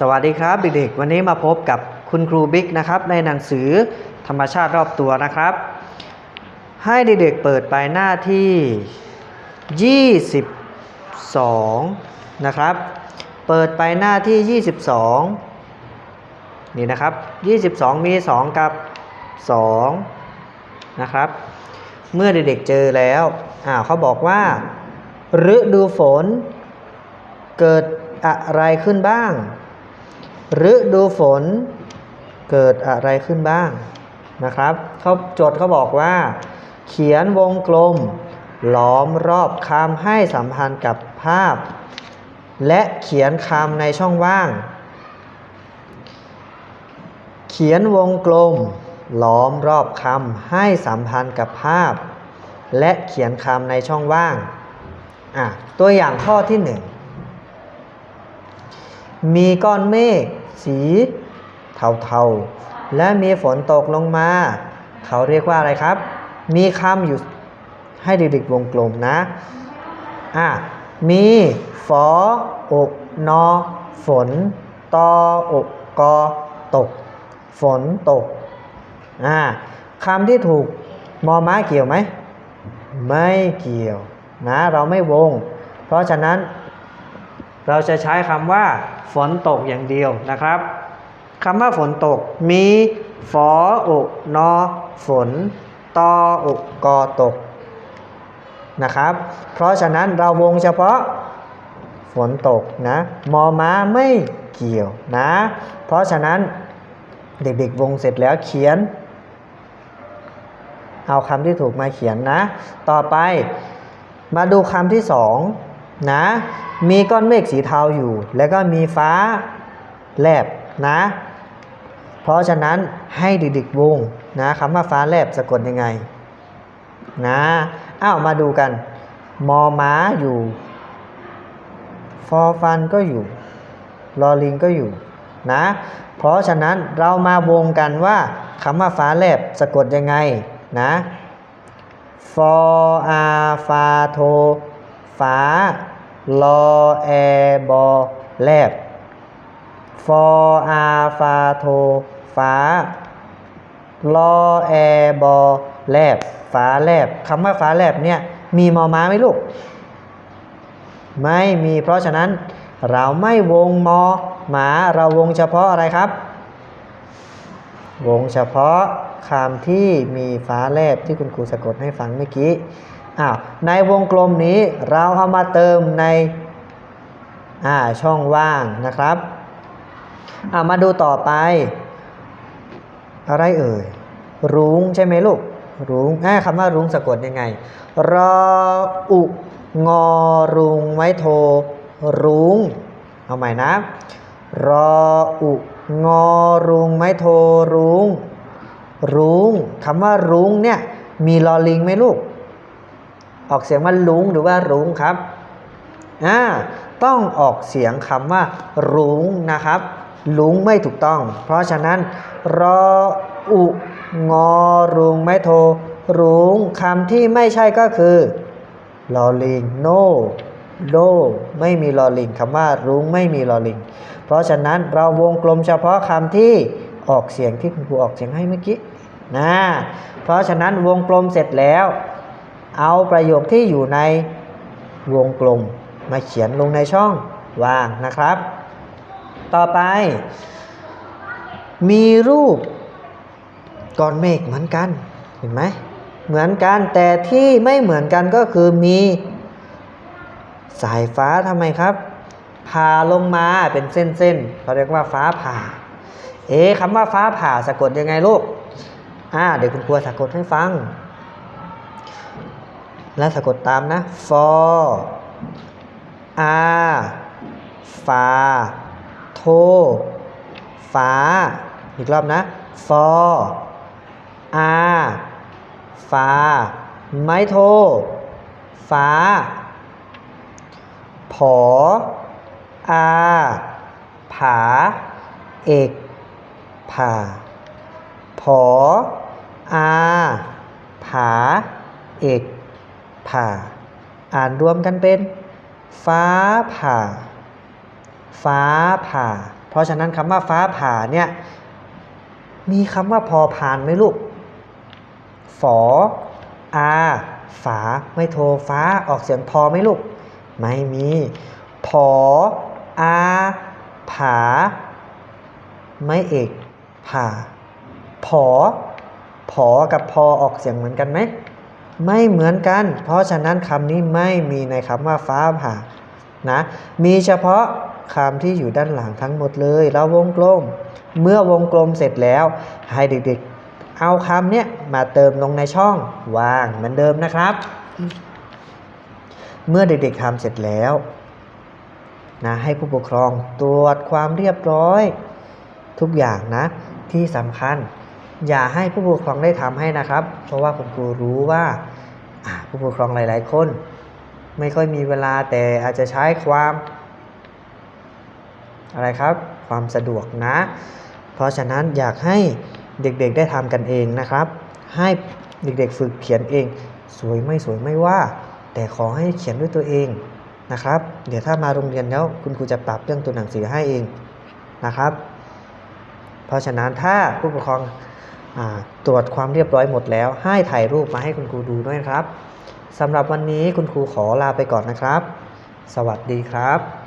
สวัสดีครับเด็กๆวันนี้มาพบกับคุณครูบิ๊กนะครับในหนังสือธรรมชาติรอบตัวนะครับ ให้เด็กๆเปิดไปหน้าที่ 22 นะครับ เปิดไปหน้าที่ 22 นี่นะครับ 22 มี 2 กับ 2 นะครับ เมื่อเด็กๆเจอแล้วอ่าเขาบอกว่าฤดูฝนเกิดอะไรขึ้นบ้าง ฤดูฝนเกิดอะไรขึ้นบ้างนะครับเขาโจทย์เขาบอกว่า เขียนวงกลม ล้อมรอบคำให้สัมพันธ์กับภาพ และเขียนคำในช่องว่าง เขียนวงกลม ล้อมรอบคำให้สัมพันธ์กับภาพ และเขียนคำในช่องว่างอะตัวอย่างข้อที่หนึ่ง มีก้อนเมฆสีเทาๆ และมีฝนตกลงมา เขาเรียกว่าอะไรครับ มีคำอยู่ให้เด็กๆวงกลมนะอะมีฝออกนอฝนตออกกอตก ฝนตกอ่าคำที่ถูกมอม้าเกี่ยวไหม ไม่เกี่ยวนะ เราไม่วง เพราะฉะนั้น เราจะใช้คำว่าฝนตกอย่างเดียวนะครับคำว่าฝนตกมีฝออกนอฝนตออกกอตกนะครับ เพราะฉะนั้นเราวงเฉพาะฝนตกนะมอม้าไม่เกี่ยวนะ เพราะฉะนั้นเด็กๆวงเสร็จแล้วเขียน เอาคำที่ถูกมาเขียนนะ ต่อไปมาดูคำที่สองนะมีก้อนเมฆสีเทาอยู่ แล้วก็มีฟ้าแลบนะ เพราะฉะนั้นให้ดิกๆวงนะคำว่าฟ้าแลบสะกดยังไงนะอ้าวมาดูกัน มอม้าอยู่ ฟอฟันก็อยู่ ลอลิงก็อยู่นะ เพราะฉะนั้นเรามาวงกันว่าคำว่าฟ้าแลบสะกดยังไงนะฟออาฟาโทฟ้า ลอแอบอแลบฟออาฟาโทฟ้าลอแอบอแลบฟ้าแลบคำว่าฟ้าแลบเนี่ยมีมอม้าไหมลูก ไม่มีเพราะฉะนั้นเราไม่วงมอหมาเราวงเฉพาะอะไรครับ วงเฉพาะคำที่มีฟ้าแลบที่คุณครูสะกดให้ฟังเมื่อกี้ อ้าวในวงกลมนี้เราเอามาเติมในอ่าช่องว่างนะครับอ่ามาดูต่อไป อะไรเอ่ย รุ้งใช่ไหมลูก รุ้งอ่าคำว่ารุ้งสะกดยังไง รออุงอรุงไว้โทรุ้ง เอาใหม่นะ รออุงอรุงไม้โทรุ้ง รุ้งคำว่ารุ้งเนี่ยมีลอลิงไหมลูก ออกเสียงว่าลุงหรือว่ารุ้งครับอ่าต้องออกเสียงคำว่า รุ้งนะครับ ลุงไม่ถูกต้อง เพราะฉะนั้นรออุงอรุงไม้โทรุ้งคำที่ไม่ใช่ก็คือลอลิง no โลไม่มีลอลิงคำว่ารุ้งไม่มีลอลิง เพราะฉะนั้นเราวงกลมเฉพาะคำที่ออกเสียงที่คุณครูออกเสียงให้เมื่อกี้นะเพราะฉะนั้นวงกลมเสร็จแล้ว เอาประโยคที่อยู่ในวงกลมมาเขียนลงในช่องว่างนะครับ ต่อไป มีรูปก้อนเมฆเหมือนกัน เห็นไหม เหมือนกันแต่ที่ไม่เหมือนกันก็คือมีสายฟ้าทำไมครับผ่าลงมาเป็นเส้นๆเขาเรียกว่าฟ้าผ่า เอ๊ะคำว่าฟ้าผ่าสะกดยังไงลูกอ่าเดี๋ยวคุณครูสะกดให้ฟัง และสะกดตามนะฟออาฟาโทฟ้า อีกรอบนะฟออาฟ้า ไม้โท ฟ้า ผออาผา เอก ผ่า ผออาผา เอก ผ่า อ่านรวมกันเป็น ฟ้าผ่า ฟ้าผ่า เพราะฉะนั้นคำว่าฟ้าผ่าเนี่ยมีคำว่าพอพานไหมลูก ฝอ อา ฝา ไม่โทรฟ้า ออกเสียงพอไหมลูก ไม่มีผออา ผา ไม่เอก ผ่า ผอ ผอ กับพอออกเสียงเหมือนกันไหม ไม่เหมือนกัน เพราะฉะนั้นคำนี้ไม่มีในคำว่าฟ้าผ่านะมีเฉพาะคำที่อยู่ด้านหลังทั้งหมดเลยแล้ววงกลม เมื่อวงกลมเสร็จแล้ว ให้เด็กๆ เอาคำเนี้ยมาเติมลงในช่องว่างเหมือนเดิมนะครับ เมื่อเด็กๆทำเสร็จแล้วนะให้ผู้ปกครองตรวจความเรียบร้อย ทุกอย่างนะที่สำคัญ อย่าให้ผู้ปกครองได้ทำให้นะครับ เพราะว่าคุณครูรู้ว่าผู้ปกครองหลาย ๆ คน ไม่ค่อยมีเวลาแต่อาจจะใช้ความ อะไรครับ ความสะดวกนะ เพราะฉะนั้นอยากให้เด็กๆได้ทำกันเองนะครับ ให้เด็กๆฝึกเขียนเอง สวยไม่สวยไม่ว่า แต่ขอให้เขียนด้วยตัวเองนะครับ เดี๋ยวถ้ามาโรงเรียนแล้วคุณครูจะปรับเรื่องตัวหนังสือให้เองนะครับ เพราะฉะนั้นถ้าผู้ปกครอง ตรวจความเรียบร้อยหมดแล้ว ให้ถ่ายรูปมาให้คุณครูดูด้วยครับสำหรับวันนี้คุณครูขอลาไปก่อนนะครับ สวัสดีครับ